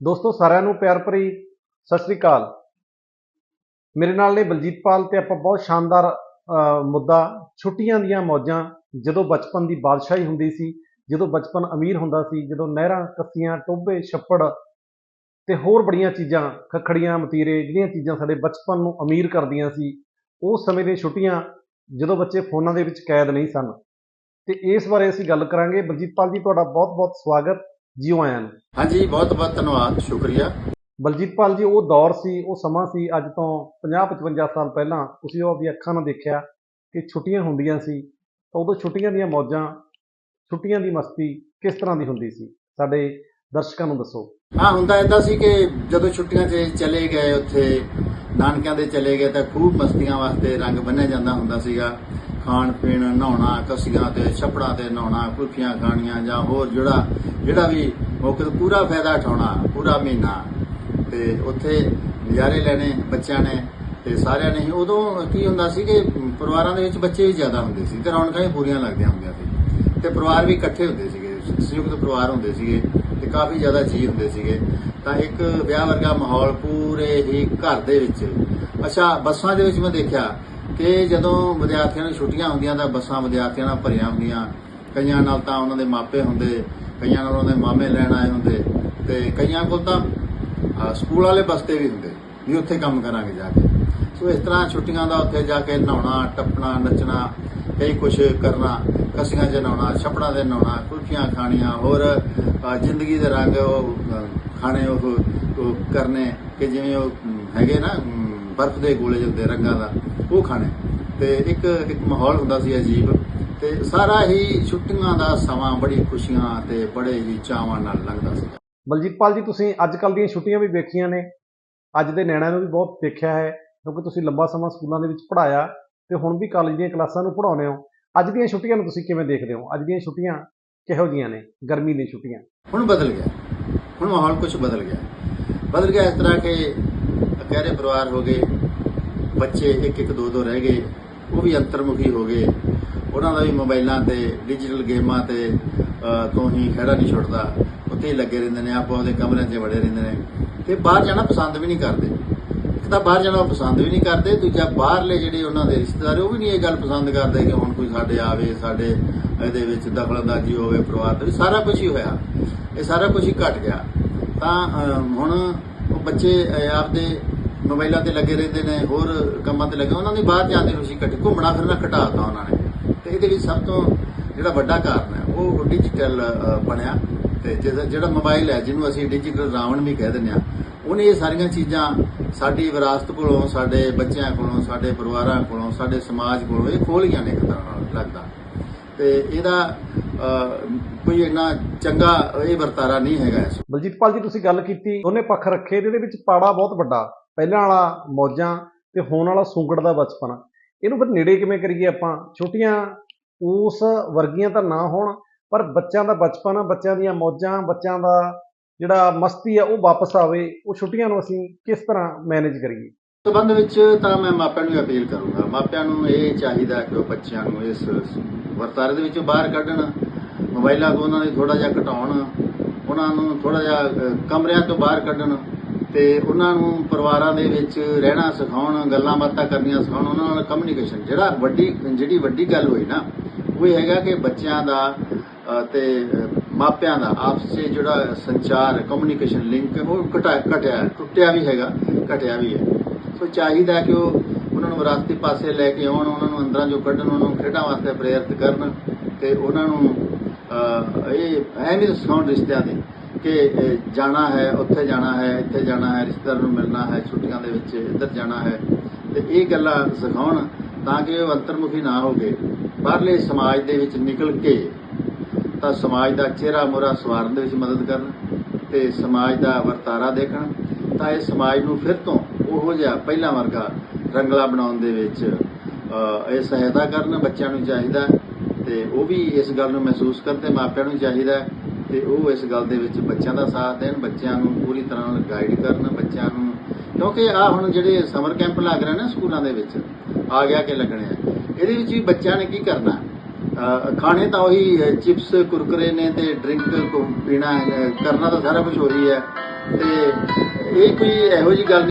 ਦੋਸਤੋ, ਸਾਰਿਆਂ ਨੂੰ ਪਿਆਰ ਭਰੀ ਸਤਿ ਸ੍ਰੀ ਅਕਾਲ। ਮੇਰੇ ਨਾਲ ਨੇ ਬਲਜੀਤਪਾਲ ਤੇ ਆਪਾਂ ਬਹੁਤ ਸ਼ਾਨਦਾਰ ਮੁੱਦਾ, ਛੁੱਟੀਆਂ ਦੀਆਂ ਮੌਜਾਂ, ਜਦੋਂ ਬਚਪਨ ਦੀ ਬਾਦਸ਼ਾਹੀ ਹੁੰਦੀ ਸੀ, ਜਦੋਂ ਬਚਪਨ ਅਮੀਰ ਹੁੰਦਾ ਸੀ, ਜਦੋਂ ਨਹਿਰਾਂ, ਕੱਸੀਆਂ ਟੋਬੇ ਛੱਪੜ ਤੇ ਹੋਰ ਬੜੀਆਂ ਚੀਜ਼ਾਂ, ਖਖੜੀਆਂ, ਮਤੀਰੇ, ਜਿਹੜੀਆਂ ਚੀਜ਼ਾਂ ਸਾਡੇ ਬਚਪਨ ਨੂੰ ਅਮੀਰ ਕਰਦੀਆਂ ਸੀ ਉਸ ਸਮੇਂ ਦੀਆਂ ਛੁੱਟੀਆਂ ਜਦੋਂ ਬੱਚੇ ਫੋਨਾਂ ਦੇ ਵਿੱਚ ਕੈਦ ਨਹੀਂ ਸਨ। ਤੇ ਇਸ ਬਾਰੇ ਅਸੀਂ ਗੱਲ ਕਰਾਂਗੇ। ਬਲਜੀਤਪਾਲ ਜੀ, ਤੁਹਾਡਾ ਬਹੁਤ-ਬਹੁਤ ਸਵਾਗਤ। ਜੀਓ ਆਇਆਂ ਨੂੰ ਹਾਂਜੀ ਬਹੁਤ ਬਹੁਤ ਧੰਨਵਾਦ ਸ਼ੁਕਰੀਆ। ਬਲਜੀਤ ਪਾਲ ਜੀ ਉਹ ਦੌਰ ਸੀ ਉਹ ਸਮਾਂ ਸੀ ਅੱਜ ਤੋਂ 50-55 ਸਾਲ ਪਹਿਲਾਂ ਤੁਸੀਂ ਉਹ ਆਪਣੀ ਅੱਖਾਂ ਨਾਲ ਦੇਖਿਆ ਕਿ ਛੁੱਟੀਆਂ ਹੁੰਦੀਆਂ ਸੀ ਤਾਂ ਉਦੋਂ ਛੁੱਟੀਆਂ ਦੀਆਂ ਮੌਜਾਂ ਛੁੱਟੀਆਂ ਦੀ ਮਸਤੀ ਕਿਸ ਤਰ੍ਹਾਂ ਦੀ ਹੁੰਦੀ ਸੀ? ਸਾਡੇ ਦਰਸ਼ਕਾਂ ਨੂੰ ਦੱਸੋ। ਹਾਂ ਹੁੰਦਾ ਏਦਾਂ ਸੀ ਕਿ ਜਦੋਂ ਛੁੱਟੀਆਂ 'ਚ ਚਲੇ ਗਏ ਉੱਥੇ ਨਾਨਕਿਆਂ ਦੇ ਚਲੇ ਗਏ ਤਾਂ ਖੂਬ ਮਸਤੀਆਂ ਵਾਸਤੇ ਰੰਗ ਬੰਨਿਆ ਜਾਂਦਾ ਹੁੰਦਾ ਸੀਗਾ। ਖਾਣ ਪੀਣ, ਨਹਾਉਣਾ, ਕਸੀਆਂ ਤੇ ਛੱਪੜਾਂ ਤੇ ਨਹਾਉਣਾ, ਕੁਲਫੀਆਂ ਖਾਣੀਆਂ ਜਾਂ ਹੋਰ ਜਿਹੜਾ ਜਿਹੜਾ ਵੀ ਮੌਕੇ ਤੋਂ ਪੂਰਾ ਫਾਇਦਾ ਉਠਾਉਣਾ, ਪੂਰਾ ਮਹੀਨਾ। ਤੇ ਉੱਥੇ ਨਜ਼ਾਰੇ ਲੈਣੇ ਬੱਚਿਆਂ ਨੇ ਤੇ ਸਾਰਿਆਂ ਨੇ ਹੀ। ਉਦੋਂ ਕੀ ਹੁੰਦਾ ਸੀ ਕਿ ਪਰਿਵਾਰਾਂ ਦੇ ਵਿੱਚ ਬੱਚੇ ਵੀ ਜ਼ਿਆਦਾ ਹੁੰਦੇ ਸੀ। ਤੇ ਰੌਣਕਾਂ ਵੀ ਪੂਰੀਆਂ ਲੱਗਦੀਆਂ ਹੁੰਦੀਆਂ ਸੀ। ਤੇ ਪਰਿਵਾਰ ਵੀ ਇਕੱਠੇ ਹੁੰਦੇ ਸੀਗੇ। ਸੰਯੁਕਤ ਪਰਿਵਾਰ ਹੁੰਦੇ ਸੀਗੇ ਤੇ ਕਾਫੀ ਜ਼ਿਆਦਾ ਜੀ ਹੁੰਦੇ ਸੀਗੇ। ਤਾਂ ਇੱਕ ਵਿਆਹ ਵਰਗਾ ਮਾਹੌਲ ਪੂਰੇ ਹੀ ਘਰ ਦੇ ਵਿੱਚ। ਅੱਛਾ, ਬੱਸਾਂ ਦੇ ਵਿੱਚ ਮੈਂ ਦੇਖਿਆ ਕਿ ਜਦੋਂ ਵਿਦਿਆਰਥੀਆਂ ਨੂੰ ਛੁੱਟੀਆਂ ਹੁੰਦੀਆਂ ਤਾਂ ਬੱਸਾਂ ਵਿਦਿਆਰਥੀਆਂ ਨਾਲ ਭਰੀਆਂ ਹੁੰਦੀਆਂ। ਕਈਆਂ ਨਾਲ ਤਾਂ ਉਹਨਾਂ ਦੇ ਮਾਪੇ ਹੁੰਦੇ, ਕਈਆਂ ਨਾਲ ਉਹਨਾਂ ਦੇ ਮਾਮੇ ਲੈਣ ਆਏ ਹੁੰਦੇ ਤੇ ਕਈਆਂ ਕੋਲ ਤਾਂ ਸਕੂਲ ਵਾਲੇ ਬਸਤੇ ਵੀ ਹੁੰਦੇ, ਵੀ ਉੱਥੇ ਕੰਮ ਕਰਾਂਗੇ ਜਾ ਕੇ। ਸੋ ਇਸ ਤਰ੍ਹਾਂ ਛੁੱਟੀਆਂ ਦਾ ਉੱਥੇ ਜਾ ਕੇ ਨਹਾਉਣਾ, ਟੱਪਣਾ, ਨੱਚਣਾ, ਕਈ ਕੁਝ ਕਰਨਾ, ਕਸੀਆਂ 'ਚ ਨਹਾਉਣਾ, ਛਪੜਾਂ ਦੇ ਨਹਾਉਣਾ, ਕੁਲਫੀਆਂ ਖਾਣੀਆਂ, ਹੋਰ ਜ਼ਿੰਦਗੀ ਦੇ ਰੰਗ ਉਹ ਖਾਣੇ ਉਹ ਕਰਨੇ ਕਿ ਜਿਵੇਂ ਉਹ ਹੈਗੇ ਨਾ ਬਰਫ਼ ਦੇ ਗੋਲੇ ਜਿਹੇ ਰੰਗਾਂ ਦਾ। ਉਹ ਖਾਣੇ ਤੇ ਇੱਕ ਇੱਕ ਮਾਹੌਲ ਹੁੰਦਾ ਸੀ ਅਜੀਬ। ਤੇ ਸਾਰਾ ਹੀ ਛੁੱਟੀਆਂ ਦਾ ਸਮਾਂ ਬੜੀ ਖੁਸ਼ੀਆਂ ਤੇ ਬੜੇ ਹੀ ਚਾਵਾਂ ਨਾਲ ਲੰਘਦਾ ਸੀ। ਬਲਜੀਤ ਪਾਲ ਜੀ ਤੁਸੀਂ ਅੱਜ ਕੱਲ ਦੀਆਂ ਛੁੱਟੀਆਂ ਵੀ ਵੇਖੀਆਂ ਨੇ। ਅੱਜ ਦੇ ਨਿਆਣਿਆਂ ਨੂੰ ਵੀ ਬਹੁਤ ਦੇਖਿਆ ਹੈ ਕਿਉਂਕਿ ਤੁਸੀਂ ਲੰਬਾ ਸਮਾਂ ਸਕੂਲਾਂ ਦੇ ਵਿੱਚ ਪੜ੍ਹਾਇਆ ਤੇ ਹੁਣ ਵੀ ਕਾਲਜ ਦੀਆਂ ਕਲਾਸਾਂ ਨੂੰ ਪੜ੍ਹਾਉਂਦੇ ਹੋ। ਅੱਜ ਦੀਆਂ ਛੁੱਟੀਆਂ ਨੂੰ ਤੁਸੀਂ ਕਿਵੇਂ ਦੇਖਦੇ ਹੋ? ਅੱਜ ਦੀਆਂ ਛੁੱਟੀਆਂ ਕਿਹੋ ਜੀਆਂ ਨੇ? ਗਰਮੀ ਦੀਆਂ ਛੁੱਟੀਆਂ। ਹੁਣ ਬਦਲ ਗਿਆ। ਹੁਣ ਮਾਹੌਲ ਕੁਝ ਬਦਲ ਗਿਆ। ਬਦਲ ਗਿਆ ਇਸ ਤਰ੍ਹਾਂ ਕਿ ਅਕਹਿਰੇ ਪਰਿਵਾਰ ਹੋ ਗਏ। ਬੱਚੇ ਇੱਕ ਇੱਕ ਦੋ ਦੋ ਰਹਿ ਗਏ, ਉਹ ਵੀ ਅੰਤਰਮੁਖੀ ਹੋ ਗਏ। ਉਹਨਾਂ ਦਾ ਵੀ ਮੋਬਾਈਲਾਂ ਤੇ, ਡਿਜੀਟਲ ਗੇਮਾਂ ਤੇ ਤੋਂ ਹੀ ਖੜਾ ਨਹੀਂ ਛੁੱਟਦਾ। ਉੱਥੇ ਹੀ ਲੱਗੇ ਰਹਿੰਦੇ ਨੇ, ਆਪੋ ਆਪਦੇ ਕਮਰਿਆਂ 'ਚ ਵੜੇ ਰਹਿੰਦੇ ਨੇ। ਤੇ ਬਾਹਰ ਜਾਣਾ ਪਸੰਦ ਵੀ ਨਹੀਂ ਕਰਦੇ। ਇੱਕ ਤਾਂ ਬਾਹਰ ਜਾਣਾ ਉਹ ਪਸੰਦ ਵੀ ਨਹੀਂ ਕਰਦੇ, ਦੂਜਾ ਬਾਹਰਲੇ ਜਿਹੜੇ ਉਹਨਾਂ ਦੇ ਰਿਸ਼ਤੇਦਾਰ, ਉਹ ਵੀ ਨਹੀਂ ਇਹ ਗੱਲ ਪਸੰਦ ਕਰਦੇ ਕਿ ਹੁਣ ਕੋਈ ਸਾਡੇ ਆਵੇ, ਸਾਡੇ ਇਹਦੇ ਵਿੱਚ ਦਖਲਅੰਦਾਜ਼ੀ ਹੋਵੇ, ਪਰਿਵਾਰ ਦੇ ਵਿੱਚ ਸਾਰਾ ਕੁਝ ਹੀ ਹੋਇਆ। ਇਹ ਸਾਰਾ ਕੁਝ ਹੀ ਘਟ ਗਿਆ। ਤਾਂ ਹੁਣ ਉਹ ਬੱਚੇ ਆਪਦੇ ਮੋਬਾਈਲਾਂ ਤੇ ਲੱਗੇ ਰਹਿੰਦੇ ਨੇ, ਹੋਰ ਕੰਮਾਂ ਤੇ ਲੱਗੇ, ਉਹਨਾਂ ਦੀ ਬਾਹਰ ਜਾਣ ਦੀ ਘਟ ਘੁੰਮਣਾ ਫਿਰਨਾ ਘਟਾਤਾ ਉਹਨਾਂ ਨੇ। ਤੇ ਇਹਦੇ ਵਿੱਚ ਸਭ ਤੋਂ ਜਿਹੜਾ ਵੱਡਾ ਕਾਰਨ ਹੈ, ਉਹ ਡਿਜੀਟਲ ਬਣਿਆ। ਤੇ ਜਿਹੜਾ ਮੋਬਾਈਲ ਹੈ, ਜਿਹਨੂੰ ਅਸੀਂ ਡਿਜੀਟਲ ਰਾਵਣ ਵੀ ਕਹਿ ਦਿੰਦੇ ਆ ਉਹਨੇ ਇਹ ਸਾਰੀਆਂ ਚੀਜ਼ਾਂ ਸਾਡੀ ਵਿਰਾਸਤ ਕੋਲੋਂ, ਸਾਡੇ ਬੱਚਿਆਂ ਕੋਲੋਂ, ਸਾਡੇ ਪਰਿਵਾਰਾਂ ਕੋਲੋਂ, ਸਾਡੇ ਸਮਾਜ ਕੋਲੋਂ ਇਹ ਖੋਲ ਗਈਆਂ ਨੇ ਇੱਕ ਤਰ੍ਹਾਂ ਲੱਗਦਾ। ਤੇ ਇਹਦਾ ਕੋਈ ਇੰਨਾ ਚੰਗਾ ਇਹ ਵਰਤਾਰਾ ਨਹੀਂ ਹੈਗਾ ਇਸ ਬਲਜੀਤ ਪਾਲ ਜੀ, ਤੁਸੀਂ ਗੱਲ ਕੀਤੀ, ਦੋਨੇ ਪੱਖ ਰੱਖੇ ਇਹਦੇ ਵਿੱਚ ਪਾੜਾ ਬਹੁਤ ਵੱਡਾ। ਪਹਿਲਾਂ ਵਾਲਾ ਮੌਜਾਂ ਤੇ ਹੋਣ ਵਾਲਾ ਸੁੰਗੜ ਦਾ ਬਚਪਨ। ਇਹਨੂੰ ਫਿਰ ਨੇੜੇ ਕਿਵੇਂ ਕਰੀਏ ਆਪਾਂ? ਛੁੱਟੀਆਂ ਉਸ ਵਰਗੀਆਂ ਤਾਂ ਨਾ ਹੋਣ, ਪਰ ਬੱਚਿਆਂ ਦਾ ਬਚਪਨ, ਬੱਚਿਆਂ ਦੀਆਂ ਮੌਜਾਂ, ਬੱਚਿਆਂ ਦਾ ਜਿਹੜਾ ਮਸਤੀ ਆ, ਉਹ ਵਾਪਸ ਆਵੇ। ਉਹ ਛੁੱਟੀਆਂ ਨੂੰ ਅਸੀਂ ਕਿਸ ਤਰ੍ਹਾਂ ਮੈਨੇਜ ਕਰੀਏ? ਸਬੰਧ ਵਿੱਚ ਤਾਂ ਮੈਂ ਮਾਪਿਆਂ ਨੂੰ ਅਪੀਲ ਕਰੂੰਗਾ। ਮਾਪਿਆਂ ਨੂੰ ਇਹ ਚਾਹੀਦਾ ਕਿ ਉਹ ਬੱਚਿਆਂ ਨੂੰ ਇਸ ਵਰਤਾਰੇ ਦੇ ਵਿੱਚੋਂ ਬਾਹਰ ਕੱਢਣ, ਮੋਬਾਈਲਾਂ ਤੋਂ ਉਹਨਾਂ ਨੇ ਥੋੜਾ ਜਿਹਾ ਘਟਾਉਣ, ਉਹਨਾਂ ਨੂੰ ਥੋੜਾ ਜਿਹਾ ਕਮਰਿਆਂ ਤੋਂ ਬਾਹਰ ਕੱਢਣ। ਤੇ ਉਹਨਾਂ ਨੂੰ ਪਰਿਵਾਰਾਂ ਦੇ ਵਿੱਚ ਰਹਿਣਾ ਸਿਖਾਉਣ ਗੱਲਾਂ ਬਾਤਾਂ ਕਰਨੀਆਂ ਸਿਖਾਉਣ ਉਹਨਾਂ ਨਾਲ ਕਮਿਊਨੀਕੇਸ਼ਨ ਜਿਹੜਾ ਵੱਡੀ ਜਿਹੜੀ ਵੱਡੀ ਗੱਲ ਹੋਈ ਨਾ ਉਹ ਇਹ ਹੈਗਾ ਕਿ ਬੱਚਿਆਂ ਦਾ ਅ, ਤੇ ਮਾਪਿਆਂ ਦਾ ਆਪਸ ਵਿੱਚ ਜਿਹੜਾ ਸੰਚਾਰ ਕਮਿਊਨੀਕੇਸ਼ਨ ਲਿੰਕ ਉਹ ਘਟਾ ਘਟਿਆ ਟੁੱਟਿਆ ਵੀ ਹੈਗਾ ਘਟਿਆ ਵੀ ਹੈ। ਸੋ ਚਾਹੀਦਾ ਕਿ ਉਹ ਉਹਨਾਂ ਨੂੰ ਵਿਰਾਸਤੀ ਪਾਸੇ ਲੈ ਕੇ ਆਉਣ ਉਹਨਾਂ ਨੂੰ ਅੰਦਰਾਂ ਜੋ ਕੱਢਣ ਉਹਨਾਂ ਨੂੰ ਖੇਡਾਂ ਵਾਸਤੇ ਪ੍ਰੇਰਿਤ ਕਰਨ ਤੇ ਉਹਨਾਂ ਨੂੰ ਇਹ ਐਂ ਸਿਖਾਉਣ ਰਿਸ਼ਤਿਆਂ ਦੀ ਕਿ ਜਾਣਾ ਹੈ, ਉੱਥੇ ਜਾਣਾ ਹੈ, ਇੱਥੇ ਜਾਣਾ ਹੈ, ਰਿਸ਼ਤੇਦਾਰ ਨੂੰ ਮਿਲਣਾ ਹੈ, ਛੁੱਟੀਆਂ ਦੇ ਵਿੱਚ ਇੱਧਰ ਜਾਣਾ ਹੈ ਤੇ ਇਹ ਗੱਲਾਂ ਸਿਖਾਉਣ ਤਾਂ ਕਿ ਉਹ ਅੰਤਰਮੁਖੀ ਨਾ ਹੋ ਕੇ ਬਾਹਰਲੇ ਸਮਾਜ ਦੇ ਵਿੱਚ ਨਿਕਲ ਕੇ ਤਾਂ ਸਮਾਜ ਦਾ ਚਿਹਰਾ ਮੋਰਾ ਸਵਾਰਨ ਦੇ ਵਿੱਚ ਮਦਦ ਕਰਨ ਤੇ ਸਮਾਜ ਦਾ ਵਰਤਾਰਾ ਦੇਖਣ ਤਾਂ ਇਹ ਸਮਾਜ ਨੂੰ ਫਿਰ ਤੋਂ ਉਹੋ ਜਿਹਾ ਪਹਿਲਾਂ ਵਰਗਾ ਰੰਗਲਾ ਬਣਾਉਣ ਦੇ ਵਿੱਚ ਇਹ ਸਹਾਇਤਾ ਕਰਨ ਬੱਚਿਆਂ ਨੂੰ ਚਾਹੀਦਾ ਤੇ ਉਹ ਵੀ ਇਸ ਗੱਲ ਨੂੰ ਮਹਿਸੂਸ ਕਰਨ ਤੇ ਮਾਪਿਆਂ ਨੂੰ ਚਾਹੀਦਾ ਤੇ ਉਹ ਇਸ ਗੱਲ ਦੇ ਵਿੱਚ ਬੱਚਿਆਂ ਦਾ ਸਾਥ ਦੇਣ, ਬੱਚਿਆਂ ਨੂੰ ਪੂਰੀ ਤਰ੍ਹਾਂ ਨਾਲ ਗਾਈਡ ਕਰਨ, ਬੱਚਿਆਂ ਨੂੰ ਕਿਉਂਕਿ ਆ ਹੁਣ ਜਿਹੜੇ ਸਮਰ ਕੈਂਪ ਲੱਗ ਰਹੇ ਨੇ ਸਕੂਲਾਂ ਦੇ ਵਿੱਚ, ਆ ਗਿਆ ਕਿ ਲੱਗਣੇ ਆ। ਇਹਦੇ ਵਿੱਚ ਵੀ ਬੱਚਿਆਂ ਨੇ ਕੀ ਕਰਨਾ? ਖਾਣੇ ਤਾਂ ਉਹੀ ਚਿਪਸ ਕੁਰਕਰੇ ਨੇ ਤੇ ਡਰਿੰਕ ਪੀਣਾ ਕਰਨਾ ਤਾਂ ਸਾਰਾ ਕੁਝ ਉਹੀ ਹੈ। ਤੇ ਇਹ ਕੋਈ ਇਹੋ ਜੀ ਗੱਲ